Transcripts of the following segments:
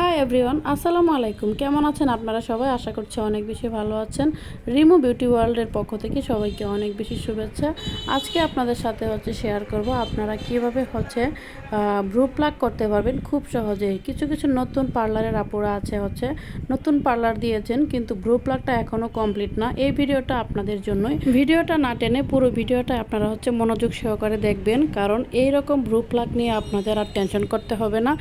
Hi everyone আসসালামু আলাইকুম কেমন আছেন আপনারা সবাই? আশা করছি অনেক বেশি ভালো আছেন। রিমু বিউটি ওয়ার্ল্ডের পক্ষ থেকে সবাইকে অনেক বেশি শুভেচ্ছা। আজকে আপনাদের সাথে হচ্ছে শেয়ার করব আপনারা কীভাবে হচ্ছে ব্রু প্লাগ করতে পারবেন খুব সহজেই। কিছু কিছু নতুন পার্লারের আপুরা আছে হচ্ছে, নতুন পার্লার দিয়েছেন, কিন্তু ব্রু প্লাগটা এখনও কমপ্লিট না। এই ভিডিওটা আপনাদের জন্যই। ভিডিওটা না টেনে পুরো ভিডিওটা আপনারা হচ্ছে মনোযোগ সহকারে দেখবেন, কারণ এই রকম ব্রু প্লাগ নিয়ে আপনাদের আর টেনশন করতে হবে না।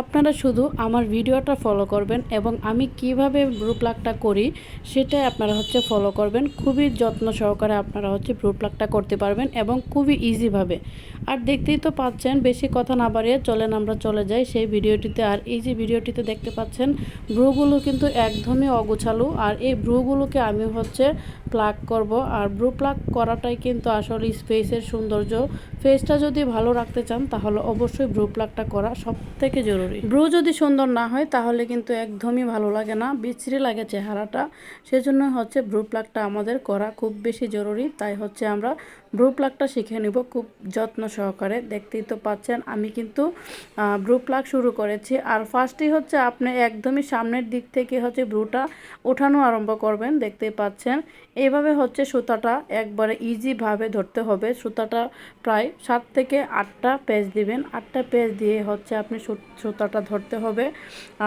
আপনারা শুধু আমার ভিডিওটা ফলো করবেন এবং আমি কীভাবে ব্রু প্লাগটা করি সেটাই আপনারা হচ্ছে ফলো করবেন। খুবই যত্ন সহকারে আপনারা হচ্ছে ব্রু প্লাগটা করতে পারবেন এবং খুবই ইজিভাবে আর দেখতেই তো পাচ্ছেন, বেশি কথা না বাড়িয়ে চলেন আমরা চলে যাই। সেই ভিডিওটিতে আর এই যে ভিডিওটিতে দেখতে পাচ্ছেন, ব্রুগুলো কিন্তু একদমই অগোছালো। আর এই ব্রুগুলোকে আমি হচ্ছে প্লাগ করব। আর ব্রু প্লাগ করাটাই কিন্তু আসলে স্পেসের সৌন্দর্য। ফেসটা যদি ভালো রাখতে চান, তাহলে অবশ্যই ব্রু প্লাগটা করা সব থেকে জরুরি। ব্রু যদি সুন্দর না হয় তাহলে কিন্তু একদমই ভালো লাগে না। বিচ্ছিরি লাগে চেহারাটা। সেজন্য হচ্ছে ব্রু প্লাগটা আমাদের করা খুব বেশি জরুরি। তাই হচ্ছে আমরা ব্রু প্লাগটা শিখে নিব, খুব যত্ন সহকারে। দেখতেই তো পাচ্ছেন, আমি কিন্তু ব্রু প্লাগ শুরু করেছি। আর ফার্স্টেই হচ্ছে আপনি একদমই সামনের দিক থেকে হচ্ছে ব্রুটা ওঠানো আরম্ভ করবেন, দেখতেই পাচ্ছেন। এইভাবে হচ্ছে সুতাটা একবারে ইজিভাবে ধরতে হবে। সুতাটা প্রায় সাত থেকে আটটা পেজ দিবেন। আটটা পেজ দিয়ে হচ্ছে আপনি সুতাটা ধরতে হবে।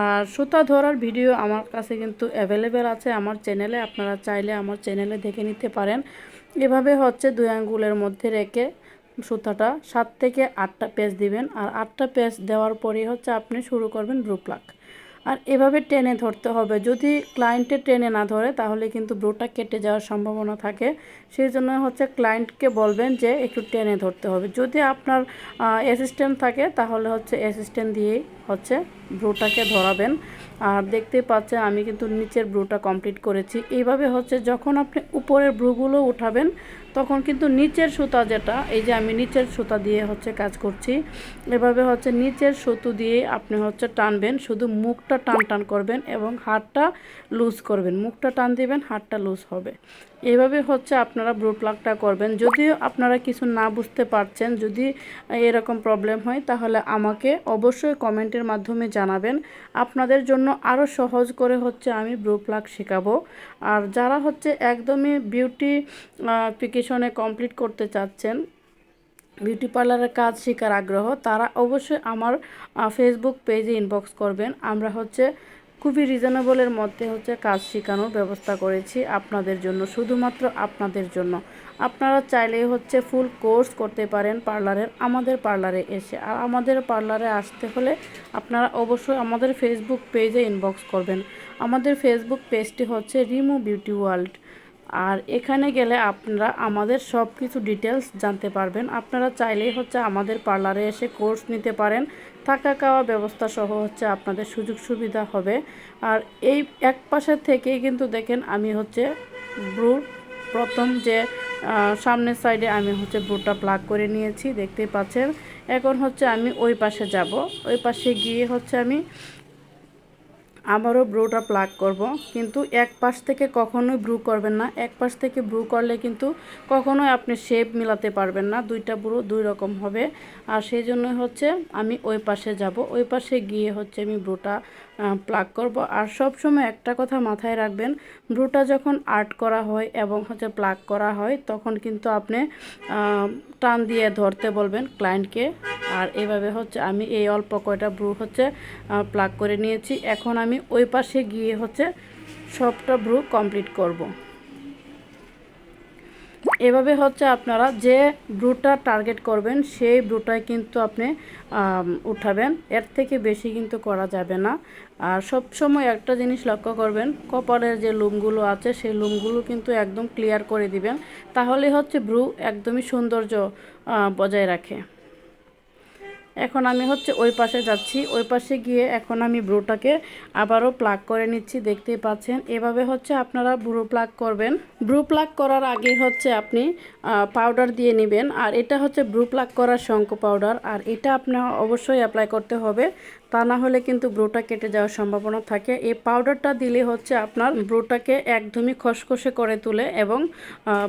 আর সুতা ধরার ভিডিও আমার কাছে কিন্তু অ্যাভেলেবেল আছে। আমার চ্যানেলে আপনারা চাইলে আমার চ্যানেলে দেখে নিতে পারেন। এভাবে হচ্ছে দুই আঙ্গুলের মধ্যে রেখে সুতাটা সাত থেকে আটটা পেজ দিবেন আর আটটা পেজ দেওয়ার পরে হচ্ছে আপনি শুরু করবেন ব্রু প্লাক আর এভাবে টেনে ধরতে হবে। যদি ক্লায়েন্টে টেনে না ধরে, তাহলে কিন্তু ব্রুটা কেটে যাওয়ার সম্ভাবনা থাকে। সেই জন্য হচ্ছে ক্লায়েন্টকে বলবেন যে একটু টেনে ধরতে হবে। যদি আপনার অ্যাসিস্ট্যান্ট থাকে, তাহলে হচ্ছে অ্যাসিস্ট্যান্ট দিয়েই হচ্ছে ব্রুটাকে ধরাবেন। আর দেখতে পাচ্ছেন আমি কিন্তু নিচের ব্রুটা কমপ্লিট করেছি। এইভাবে হচ্ছে যখন আপনি উপরের ব্রুগুলো উঠাবেন, তখন কিন্তু নিচের সুতা যেটা, এই যে আমি নিচের সুতা দিয়ে হচ্ছে কাজ করছি, এভাবে হচ্ছে নিচের সুতো দিয়ে আপনি হচ্ছে টানবেন, শুধু মুখটা টান টান করবেন এবং হাতটা লুজ করবেন, মুখটা টান দিবেন, হাতটা লুজ হবে। এভাবে হচ্ছে আপনারা ব্রু প্লাগটা করবেন। যদিও আপনারা কিছু না বুঝতে পারছেন, যদি এরকম প্রবলেম হয়, তাহলে আমাকে অবশ্যই কমেন্টের মাধ্যমে জানাবেন। আপনাদের জন্য আরও সহজ করে হচ্ছে আমি ব্রু প্লাগ শেখাবো। আর যারা হচ্ছে একদমই বিউটি পিকেশনে কমপ্লিট করতে চাচ্ছেন বিউটি পার্লারের কাজ শেখার আগ্রহ, তারা অবশ্যই আমার ফেসবুক পেজে ইনবক্স করবেন। আমরা হচ্ছে খুবই রিজনেবলের মধ্যে হচ্ছে কাজ শেখানোর ব্যবস্থা করেছি আপনাদের জন্য, শুধুমাত্র আপনাদের জন্য। আপনারা চাইলেই হচ্ছে ফুল কোর্স করতে পারেন পার্লারের আমাদের পার্লারে এসে। আর আমাদের পার্লারে আসতে হলে আপনারা অবশ্যই আমাদের ফেসবুক পেজে ইনবক্স করবেন। আমাদের ফেসবুক পেজটি হচ্ছে রিমু বিউটি ওয়ার্ল্ড আর এখানে গেলে আপনারা আমাদের সব কিছু ডিটেলস জানতে পারবেন। আপনারা চাইলেই হচ্ছে আমাদের পার্লারে এসে কোর্স নিতে পারেন। থাকা খাওয়া ব্যবস্থা সহ হচ্ছে আপনাদের সুযোগ সুবিধা হবে। আর এই এক পাশের থেকেই কিন্তু দেখেন আমি হচ্ছে ব্রু প্রথম যে সামনের সাইডে আমি হচ্ছে ব্রুটা প্লাগ করে নিয়েছি, দেখতেই পাচ্ছেন। এখন হচ্ছে আমি ওই পাশে যাব। ওই পাশে গিয়ে হচ্ছে আমি আবারও ব্রুটা প্লাগ করব, কিন্তু এক পাশ থেকে কখনোই ব্রু করবেন না। এক পাশ থেকে ব্রু করলে কিন্তু কখনোই আপনি শেপ মিলাতে পারবেন না, দুইটা ব্রু দুই রকম হবে। আর সেই জন্য হচ্ছে আমি ওই পাশে যাব। ওই পাশে গিয়ে হচ্ছে আমি ব্রুটা প্লাগ করব। আর সব সময় একটা কথা মাথায় রাখবেন, ব্রুটা যখন আর্ট করা হয় এবং হচ্ছে প্লাগ করা হয়, তখন কিন্তু আপনি টান দিয়ে ধরতে বলবেন ক্লায়েন্টকে আর এভাবে হচ্ছে আমি এই অল্প কয়টা ব্রু হচ্ছে প্লাগ করে নিয়েছি। এখন আমি ওই পাশে গিয়ে হচ্ছে সবটা ব্রু কমপ্লিট করব। এভাবে হচ্ছে আপনারা যে ব্রুটা টার্গেট করবেন, সেই ব্রুটাই কিন্তু আপনি উঠাবেন। এর থেকে বেশি কিন্তু করা যাবে না। আর সবসময় একটা জিনিস লক্ষ্য করবেন, কপালের যে লুমগুলো আছে, সেই লুমগুলো কিন্তু একদম ক্লিয়ার করে দিবেন। তাহলে হচ্ছে ব্রু একদমই সৌন্দর্য বজায় রাখে। এখন আমি হচ্ছে ওই পাশে যাচ্ছি। ওই পাশে গিয়ে এখন আমি ব্রুটাকে আবারও প্লাগ করে নিচ্ছি দেখতে পাচ্ছেন। এভাবে হচ্ছে আপনারা ব্রু প্লাগ করবেন। ব্রু প্লাগ করার আগে হচ্ছে আপনি পাউডার দিয়ে নেবেন। আর এটা হচ্ছে ব্রু প্লাগ করার শঙ্কু পাউডার আর এটা আপনার অবশ্যই অ্যাপ্লাই করতে হবে। তা না হলে কিন্তু ব্রোটা কেটে যাওয়ার সম্ভাবনা থাকে। এই পাউডারটা দিলে হচ্ছে আপনার ব্রোটাকে একদমই খসখসে করে তুলে এবং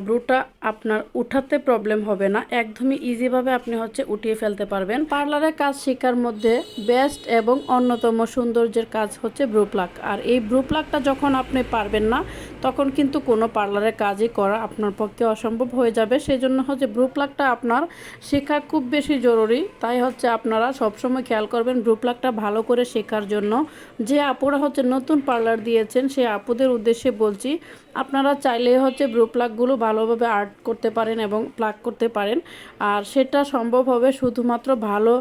ব্রোটা আপনার উঠাতে প্রবলেম হবে না। একদমই ইজিভাবে আপনি হচ্ছে উঠিয়ে ফেলতে পারবেন। পার্লারের কাজ শেখার মধ্যে বেস্ট এবং অন্যতম সৌন্দর্যের কাজ হচ্ছে ব্রু প্লাক। আর এই ব্রু প্লাকটা যখন আপনি পারবেন না, তখন কিন্তু কোনো পার্লারের কাজই করা আপনার পক্ষে অসম্ভব হয়ে যাবে। সেই জন্য হচ্ছে ব্রু প্লাকটা আপনার শেখা খুব বেশি জরুরি। তাই হচ্ছে আপনারা সবসময় খেয়াল করবেন ব্রু প্লাকটা ভালো করে শেখার জন্য। যে আপুরা হচ্ছে নতুন পার্লার দিয়েছেন সেই আপুদের উদ্দেশ্যে বলছি আপনারা চাইলে হচ্ছে ব্রু প্লাকগুলো ভালোভাবে আর্ট করতে পারেন এবং প্লাগ করতে পারেন। আর সেটা সম্ভব হবে শুধুমাত্র ভালো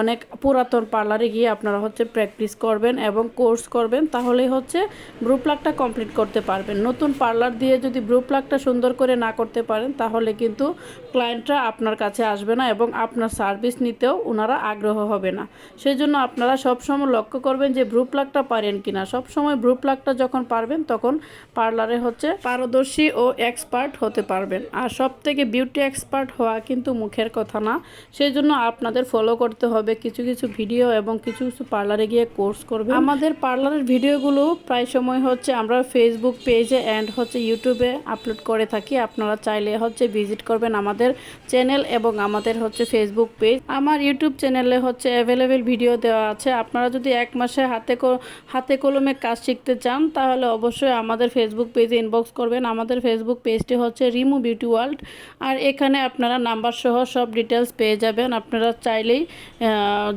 অনেক পুরাতন পার্লারে গিয়ে আপনারা হচ্ছে প্র্যাকটিস করবেন এবং কোর্স করবেন তাহলেই হচ্ছে ব্রু প্লাকটা কমপ্লিট করতে পারবেন। নতুন পার্লার দিয়ে যদি ব্রু প্লাগটা সুন্দর করে না করতে পারেন, তাহলে কিন্তু ক্লায়েন্টরা আপনার কাছে আসবে না এবং আপনার সার্ভিস নিতেও ওনারা আগ্রহ হবে না। সেই জন্য আপনারা সবসময় লক্ষ্য করবেন যে ব্রু প্লাগটা পারেন কিনা। সবসময় ব্রু প্লাগটা যখন পারবেন, তখন পার্লারে হচ্ছে পারদর্শী ও এক্সপার্ট হতে পারবেন। আর সব থেকে বিউটি এক্সপার্ট হওয়া কিন্তু মুখের কথা না। সেই জন্য আপনাদের ফলো করতে হবে। কিছু কিছু ভিডিও এবং কিছু কিছু পার্লারে গিয়ে কোর্স করবে আমাদের পার্লারের ভিডিওগুলো প্রায় সময় হচ্ছে আমরা ফেসবুক পেজে অ্যান্ড হচ্ছে ইউটিউবে আপলোড করে থাকি। আপনারা চাইলে হচ্ছে ভিজিট করবেন আমাদের চ্যানেল এবং আমাদের হচ্ছে ফেসবুক পেজ আমার ইউটিউব চ্যানেলে হচ্ছে অ্যাভেলেবেল ভিডিও দেওয়া আছে। আপনারা যদি এক মাসে হাতে হাতে কলমে কাজ শিখতে চান, তাহলে অবশ্যই আমাদের ফেসবুক পেজে ইনবক্স করবেন। আমাদের ফেসবুক পেজটি হচ্ছে রিমু বিউটি ওয়ার্ল্ড। আর এখানে আপনারা নাম্বার সহ সব ডিটেলস পেয়ে যাবেন। আপনারা চাইলেই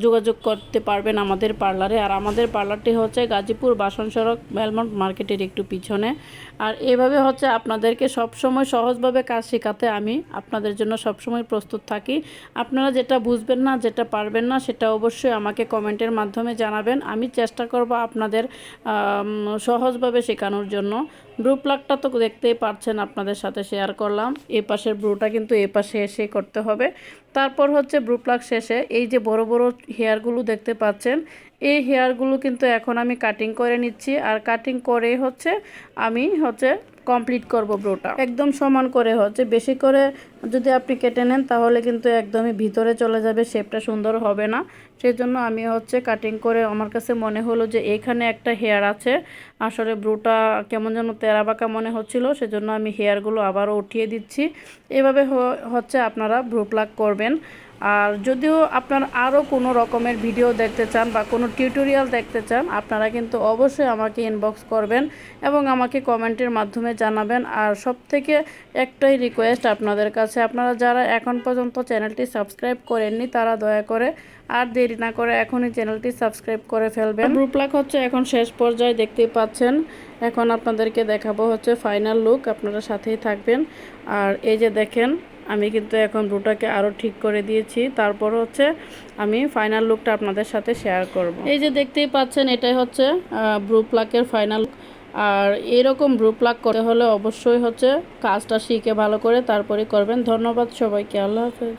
যোগাযোগ করতে পারবেন আমাদের পার্লারে আর আমাদের পার্লারটি হচ্ছে গাজীপুর বাসন সড়ক বেলমন্ট মার্কেটের একটু পিছনে। আর এভাবে হচ্ছে আপনাদেরকে সবসময় সহজভাবে কাজ শেখাতে আমি আপনাদের জন্য সবসময় প্রস্তুত থাকি। আপনারা যেটা বুঝবেন না, যেটা পারবেন না, সেটা অবশ্যই আমাকে কমেন্টের মাধ্যমে জানাবেন। আমি চেষ্টা করব আপনাদের সহজভাবে শেখানোর জন্য। ব্রু প্লাগটা তো দেখতেই পারছেন, আপনাদের সাথে শেয়ার করলাম। এ পাশের ব্রুটা কিন্তু এ পাশে এসে করতে হবে। তারপর হচ্ছে ব্রু প্লাগ শেষে এই যে বড় বড় হেয়ারগুলো দেখতে পাচ্ছেন, এই হেয়ারগুলো কিন্তু এখন আমি কাটিং করে নিচ্ছি। আর কাটিং করে হচ্ছে আমি হচ্ছে কমপ্লিট করব ব্রোটা একদম সমান করে হচ্ছে। বেশি করে যদি আপনি কেটে নেন, তাহলে কিন্তু একদমই ভিতরে চলে যাবে শেপটা সুন্দর হবে না। সেই জন্য আমি হচ্ছে কাটিং করে আমার কাছে মনে হলো যে, এখানে একটা হেয়ার আছে। আসলে ব্রুটা কেমন যেন তেরা বাঁকা মনে হচ্ছিল, সেজন্য আমি হেয়ারগুলো আবারও উঠিয়ে দিচ্ছি। এভাবে হচ্ছে আপনারা ব্রু প্লাক করবেন। আর যদিও আপনার আরও কোনো রকমের ভিডিও দেখতে চান বা কোনো টিউটোরিয়াল দেখতে চান, আপনারা কিন্তু অবশ্যই আমাকে ইনবক্স করবেন এবং আমাকে কমেন্টের মাধ্যমে জানাবেন। আর সব থেকে একটাই রিকোয়েস্ট আপনাদের কাছে, আপনারা যারা এখন পর্যন্ত চ্যানেলটি সাবস্ক্রাইব করেননি, তারা দয়া করে আর দেরি না করে এখনই চ্যানেলটি সাবস্ক্রাইব করে ফেলবেন। রূপলাক হচ্ছে এখন শেষ পর্যায়ে, দেখতেই পাচ্ছেন। এখন আপনাদেরকে দেখাবো হচ্ছে ফাইনাল লুক আপনারা সাথেই থাকবেন। আর এই যে দেখেন আমি কিন্তু এখন ব্রুটাকে আরও ঠিক করে দিয়েছি। তারপর হচ্ছে আমি ফাইনাল লুকটা আপনাদের সাথে শেয়ার করব। এই যে দেখতেই পাচ্ছেন, এটাই হচ্ছে ব্রু প্লাকের ফাইনাল আর এরকম ব্রু প্লাক করতে হলে অবশ্যই হচ্ছে কাজটা শিখে ভালো করে তারপরে করবেন। ধন্যবাদ সবাইকে, আল্লাহ হাফেজ।